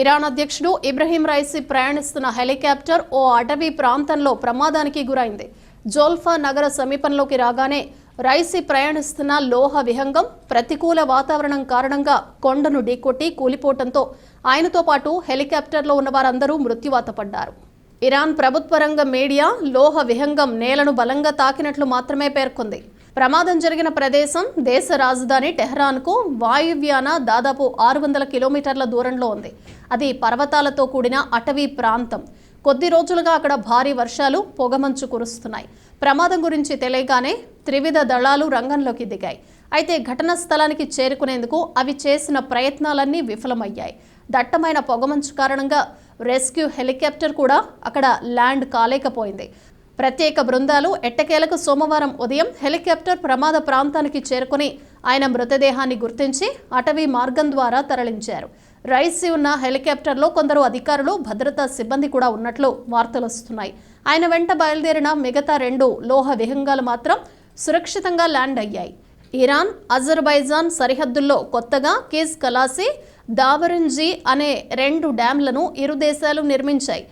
Iran అధ్యక్షుడు Ebrahim Raisi ప్రయాణిస్తున్న helicopter ఓ అటవీ ప్రాంతంలో ప్రమాదానికి గురైంది. జోల్ఫా నగర సమీపంలోకి రాగానే రైసీ ప్రయాణిస్తున్న లోహ విహంగం ప్రతికూల వాతావరణం కారణంగా కొండను ఢీకొట్టి కూలిపోవడంతో ఆయనతో పాటు హెలికాప్టర్లో ఉన్న వారందరూ మృత్యువాత పడ్డారు. ఇరాన్ ప్రభుత్వ రంగ మీడియా లోహ విహంగం నేలను బలంగా తాకినట్లు మాత్రమే పేర్కొంది. ప్రమాదం జరిగిన ప్రదేశం దేశ రాజధాని టెహ్రాన్కు వాయువ్యాన దాదాపు ఆరు వందల కిలోమీటర్ల దూరంలో ఉంది. అది పర్వతాలతో కూడిన అటవీ ప్రాంతం. కొద్ది రోజులుగా అక్కడ భారీ వర్షాలు పొగమంచు కురుస్తున్నాయి. ప్రమాదం గురించి తెలియగానే త్రివిధ దళాలు రంగంలోకి దిగాయి. అయితే ఘటనా స్థలానికి చేరుకునేందుకు అవి చేసిన ప్రయత్నాలన్నీ విఫలమయ్యాయి. దట్టమైన పొగమంచు కారణంగా రెస్క్యూ హెలికాప్టర్ కూడా అక్కడ ల్యాండ్ కాలేకపోయింది. ప్రత్యేక బృందాలు ఎట్టకేలకు సోమవారం ఉదయం హెలికాప్టర్ ప్రమాద ప్రాంతానికి చేరుకుని ఆయన మృతదేహాన్ని గుర్తించి అటవీ మార్గం ద్వారా తరలించారు. రైసి ఉన్న హెలికాప్టర్లో కొందరు అధికారులు భద్రతా సిబ్బంది కూడా ఉన్నట్లు వార్తలు వస్తున్నాయి. ఆయన వెంట బయలుదేరిన మిగతా రెండు లోహ విహంగాలు మాత్రం సురక్షితంగా ల్యాండ్ అయ్యాయి. ఇరాన్ అజర్బైజాన్ సరిహద్దుల్లో కొత్తగా కేజ్ కలాసి దావరంజీ అనే రెండు డ్యాంలను ఇరు దేశాలు నిర్మించాయి.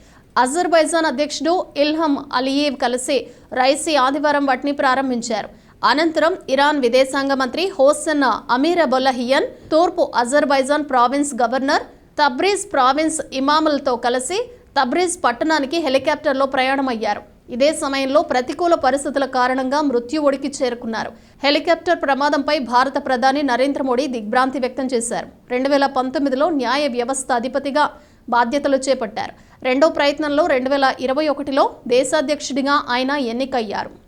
అజర్బైజాన్ అధ్యక్షుడు ఇల్హం అలియేవ్ కలిసి రైసీ ఆదివారం వాటిని ప్రారంభించారు. అనంతరం ఇరాన్ విదేశాంగ మంత్రి హోసన్ అమీర్ అబొల్లహియన్ తూర్పు Azerbaijan province governor Tabriz province ఇమాములతో కలిసి తబ్రీజ్ పట్టణానికి హెలికాప్టర్లో ప్రయాణమయ్యారు. ఇదే సమయంలో ప్రతికూల పరిస్థితుల కారణంగా మృత్యు ఒడికి చేరుకున్నారు. హెలికాప్టర్ ప్రమాదంపై భారత ప్రధాని నరేంద్ర మోడీ దిగ్భ్రాంతి వ్యక్తం చేశారు. రెండు వేల పంతొమ్మిదిలో న్యాయ వ్యవస్థ అధిపతిగా బాధ్యతలు చేపట్టారు. రెండో ప్రయత్నంలో రెండు వేల ఇరవై ఒకటిలో దేశాధ్యక్షుడిగా ఆయన ఎన్నికయ్యారు.